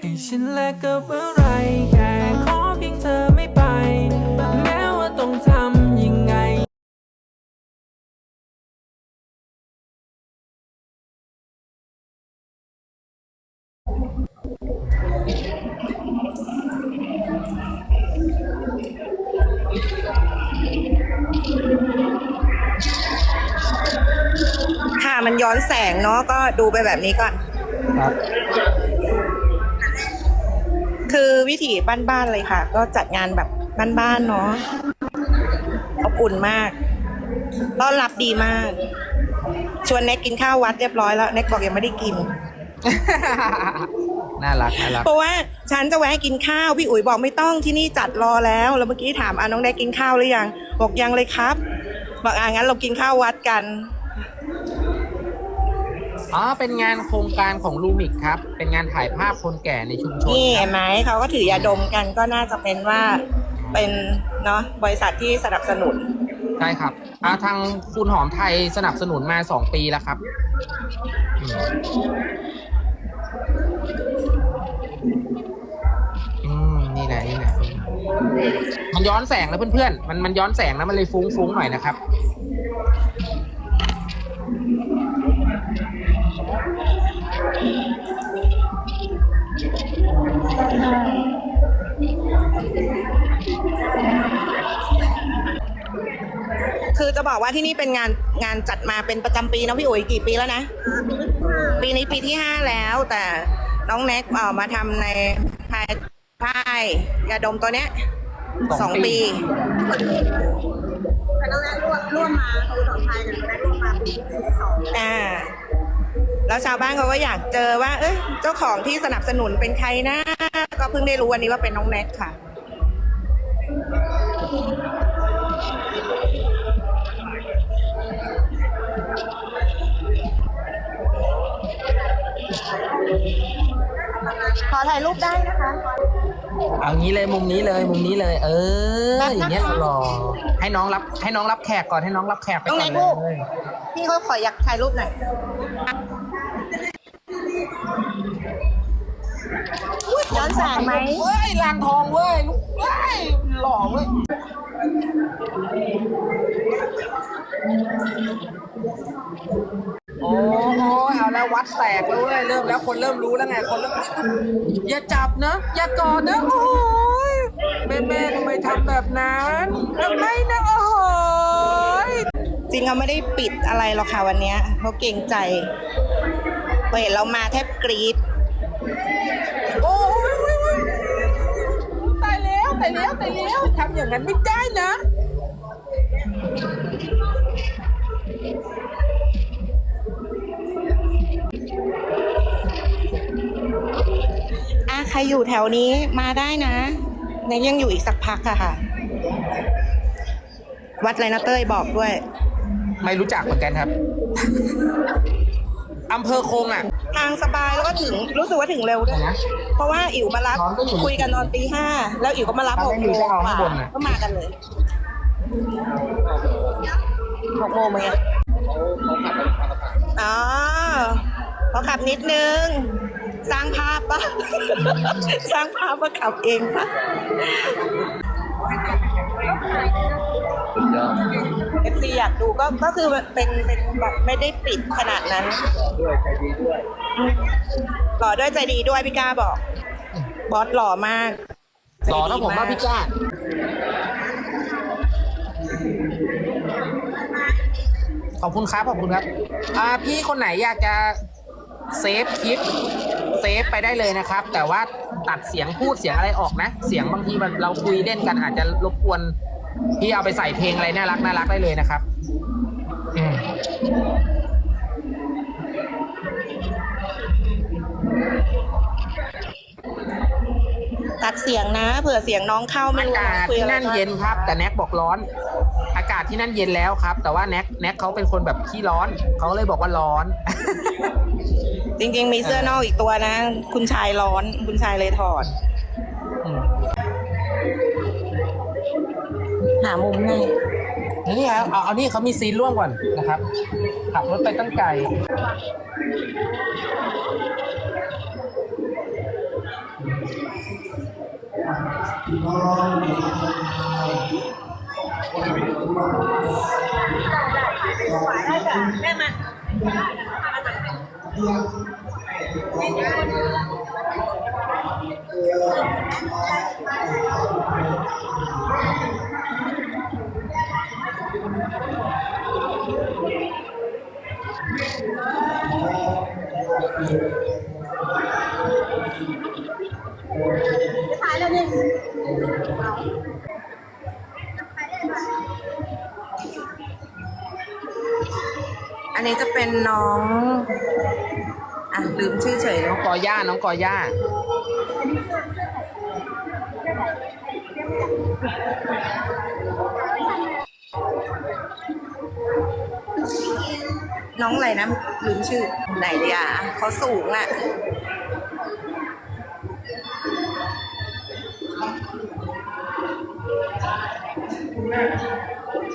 ให้ฉันแลกกับอะไรแค่ขอเพียงเธอไม่ไป แม้ว่าต้องทำยังไง ค่ะมันย้อนแสงเนาะก็ดูไปแบบนี้ก่อน ครับ คือวิถีบ้านๆเลยค่ะ ก็จัดงานแบบบ้านๆเนาะอบอุ่นมาก ต้อนรับดีมาก ชวนเน็กกินข้าววัดเรียบร้อยแล้วเน็กบอกยังไม่ได้กิน น่ารักน่ารักเพราะว่าฉันจะแวะกินข้าวพี่อุ๋ยบอกไม่ต้องที่นี่จัดรอแล้ว แล้วเมื่อกี้ถามอะน้องเน็กกินข้าวหรือยัง บอกยังเลยครับ บอกอะงั้นเรากินข้าววัดกัน อ๋อ เป็นงานโครงการของลูมิกครับ เป็นงานถ่ายภาพคนแก่ในชุมชนนี่ครัเห็บนไหมเขาก็ถือยาดมกันก็น่าจะเป็นว่าเป็นเนาะบริษัทที่สนับสนุน ใช่ครับอ่าทางคุณหอมไทยสนับสนุนมาสองปีแล้วครับอืมอืมนี่แหละนี่แหละมันย้อนแสงนะเพื่อนๆ มันมันย้อนแสงนะมันเลยฟุ้งฟุ้งๆหน่อยนะครับ คือจะบอกว่าที่นี่เป็นงานงานจัดมาเป็นประจำปีนะพี่อุ๋ยกี่ปีแล้วนะ ปีนี้ปีที่ห้าแล้ว แต่น้องแน็กเอ่อมาทำในภายใต้ยาดมตัวเนี้ยสสอองงปีปี แต่น้องแรกร่วมร่วมมาคือสองไทยแต่น้องแรกร่วมมาปีที่สองอ่า แล้วชาวบ้านเขาก็อยากเจอว่า เอ้ยเจ้าของที่สนับสนุนเป็นใครนะ ก็เพิ่งได้รู้วันนี้ว่าเป็นน้องแน็กค่ะ ขอถ่ายรูปได้นะคะเอางี้เลยมุมนี้เลยมุมนี้เลย เออรับนะคะอย่างเงี้ยหล่อให้น้องรับให้น้องรับแขกก่อนให้น้องรับแขกไปน้องก่ไหนอนลูกเลยพี่เขาขออยากถ่ายรูปหน่อยอุ๊ยย้อนแสงไหมเว้ยลางทองเว้ยลูกเว้ยหล่อเว้ยโอ้โหเอา แล้ววัดแตกแล้วเว้ยเริ่มแล้วคนเริ่มรู้แล้วไงคนเริ่มอย่าจับนะ อย่ากอดนะโอ้ยแม่แม่ทำไมทำแบบนั้นทำไมนะโอ้โหยจริงเขาไม่ได้ปิดอะไรหรอกค่ะวันเนี้ยเขาเกรงใจพอเห็นเรามาแทบกรี๊ดโอ้ยตายแล้วตายแล้วตายแล้วทำอย่างนั้นไม่ได้นะ ใครอยู่แถวนี้มาได้นะเนยยังอยู่อีกสักพักอะค่ะ วัดไรนะเต้ยบอกด้วย ไม่รู้จักเหมือนกันครับ อำเภอคงอะ ทางสบายแล้วก็ถึงรู้สึกว่าถึงเร็วด้วยนะ เพราะว่าอิ๋วมารับนอนก็อยู่คุยกันตอนตีห้าแล้วอิ๋วก็มารับตหอนกแรกโมอยู่งจะเอากข้างว่าบนน่ะก็มากันเลยหกโมงไหมอะอ๋อเขาขับนิดนึง สร้างภาพปะสร้างภาพว่าขับเองปะเอฟซีอยากดูก็ก็คือเป็นเป็นแบบไม่ได้ปิดขนาดนั้นด้วยใจดีด้วยหล่อด้วยใจดีด้วยพี่ก้าบอก บอสหล่อมากหล่อถ้าผมว่าพี่ก้าขอบคุณครับ ขอบคุณครับ อ่าพี่คนไหนอยากจะเซฟคลิป เซฟไปได้เลยนะครับ แต่ว่าตัดเสียงพูดเสียงอะไรออกนะ เสียงบางทีมันเราคุยเล่นกันอาจจะรบกวนพี่เอาไปใส่เพลงอะไรน่ารักน่ารักได้เลยนะครับอืมตัดเสียงนะ เผื่อเสียงน้องเข้าไม่อารู้กาศคุยที่อะไรนั่นเย็นครับ แต่แน็กบอกร้อน อากาศที่นั่นเย็นแล้วครับ แต่ว่าแน็กแน็กเขาเป็นคนแบบขี้ร้อนเขาเลยบอกว่าร้อน จริง ๆ มีเสื้อนอกอีกตัวนะ คุณชายร้อน คุณชายเลยถอดอืมหามุมให้นี่ครับเอาเอานี่เขามีซีนร่วมก่อนนะครับขับรถไปตั้งไกลแม่มา ถ่ เป็นน้อง อะ ลืมชื่อเฉยน้องกอย่าน้องกอย่าน้องอะไรนะลืมชื่อไหนเดียเขาสูงอะ สวั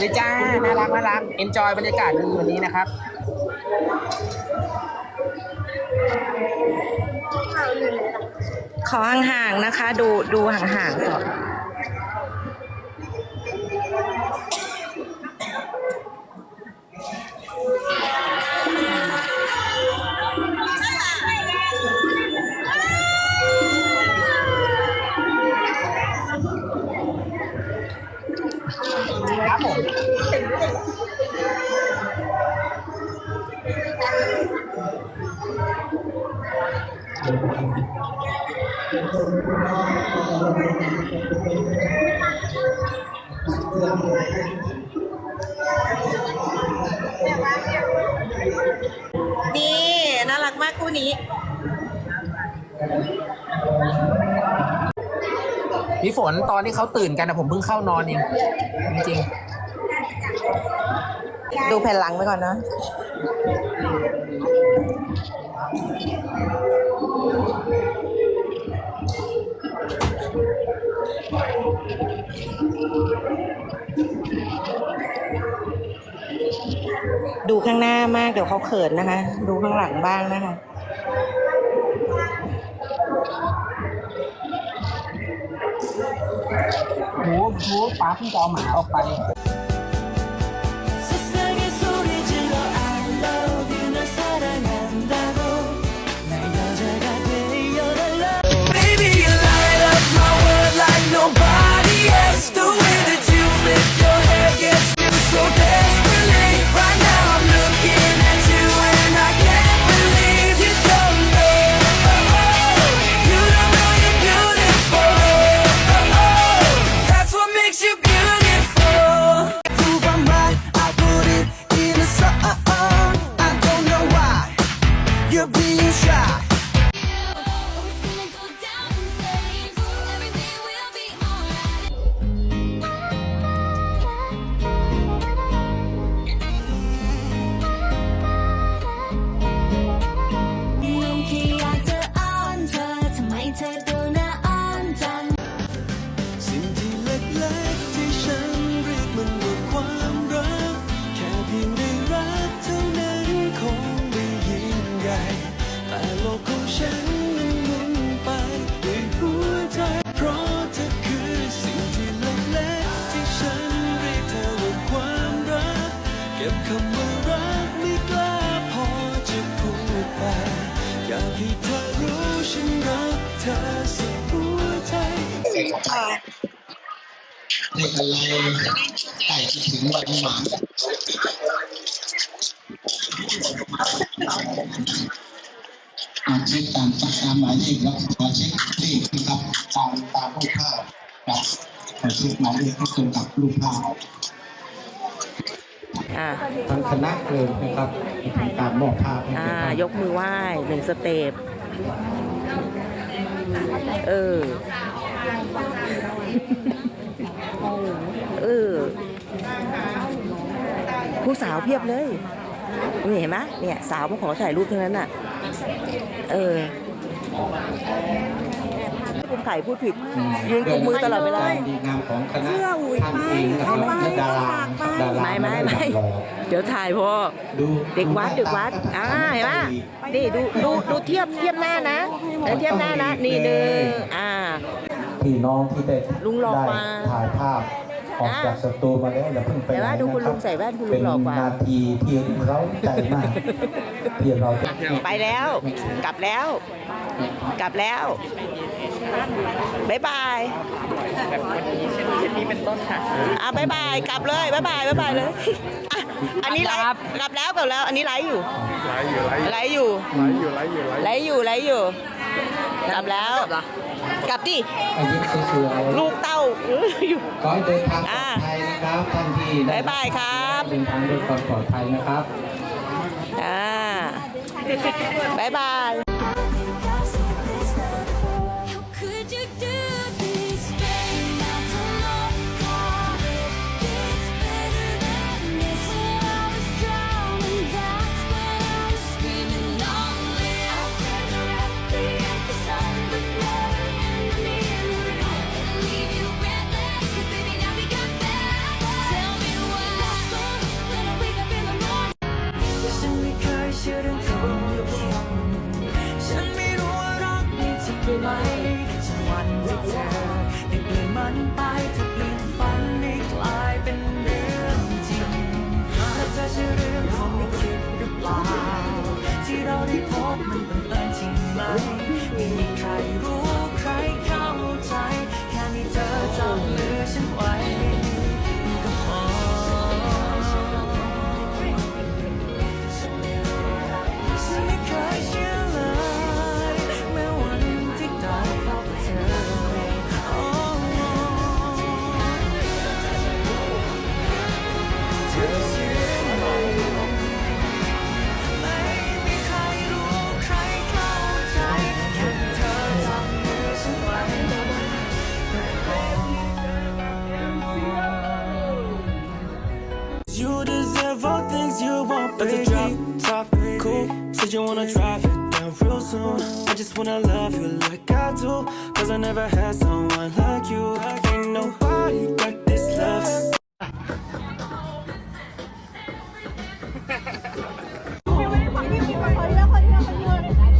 สดีจ้า น่ารัก น่ารัก เอนจอยบรรยากาศดีวันนี้นะครับขอห่างๆนะคะ ดูดูห่างๆก่อน นี่ น่ารักมากคู่นี้ พี่ฝนตอนที่เขาตื่นกันนะผมเพิ่งเข้านอนเองจริงดูแผ่นหลังไปก่อนนะ ดูข้างหน้ามากเดี๋ยวเขาเขินนะคะ ดูข้างหลังบ้างนะคะๆโหโหป้าเพิ่งจะเอาหมาออกไป so อาเช็คตามตามหมายเลขแล้วขอเช็คเลขนะครับตามตามรูปภาพครับขอเช็คหมายเลขให้ตรงกับรูปภาพอ่าทางคณะเลยนะครับทำการมอบภาพให้อ่าเป็นภาพยกมือไหว้หนึ่งสเต็ปเออเออ ผู้สาวเพียบเลยนี่เห็นไหมเนี่ยสาวมาขอถ่ายรูปทั้งนั้นน่ะ เออคุณไก่พูดผิด ยืนกุมมือตลอดเวลาด้วยความดีงามของคณะเสื้ออุ๋ยท่านเองนะครับและดาราดาราไม่ไม่ด้ไม่หลับรอเดี๋ยวถ่ายพ่อดูเด็กวัดเด็กวัดอ่าเห็นไหมนี่ดูดูดูเทียบเทียบหน้านะเออเทียบหน้านะนี่หนึ่งอ่าพี่น้องที่ได้ลุงหล่อได้กว่าถ่ายภาพ ออกจากสตูมาแล้วอย่าเพิ่งไปแต่ว่าไหนดูคุณนะรับลุงใส่แว่นคุณลุงหล่อกว่า เป็นนาทีที่เราใจมากที่เราจะไปแล้ว กลับแล้ว กลับแล้วบายบายอะบายบายกลับเลยบายบายบายบายเลยอะอันนี้ไลฟ์กลับแล้วกลับแล้ว อันนี้ไลฟ์อยู่ไลฟ์อยู่ไลฟ์อยู่ไลฟ์อยู่ไลฟ์อยู่กลับแล้ว กลับดิอายิ้มสวยๆลูกเต้าอื้ออยู่ ขอให้เดินทางปลอดภัยนะครับท่านที่ได้บ๊ายบายครับ เดินทางด้วยความปลอดภัยนะครับ อ่าบายบาย เปลี่ยนมันไปเธอเปลี่ยนฝันให้กลายเป็นเรื่องจริงและเธอใช่เรื่องของไม่คิดหรือเปล่า ที่เราได้พบมันเป็นเรื่องจริงไหมมีใคร Wanna love you like I do. Cause I never had someone like you. Ain't nobody like this love.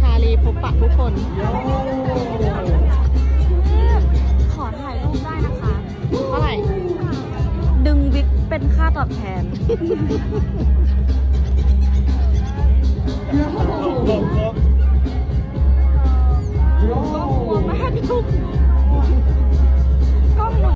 ชาลีพบปะทุกคน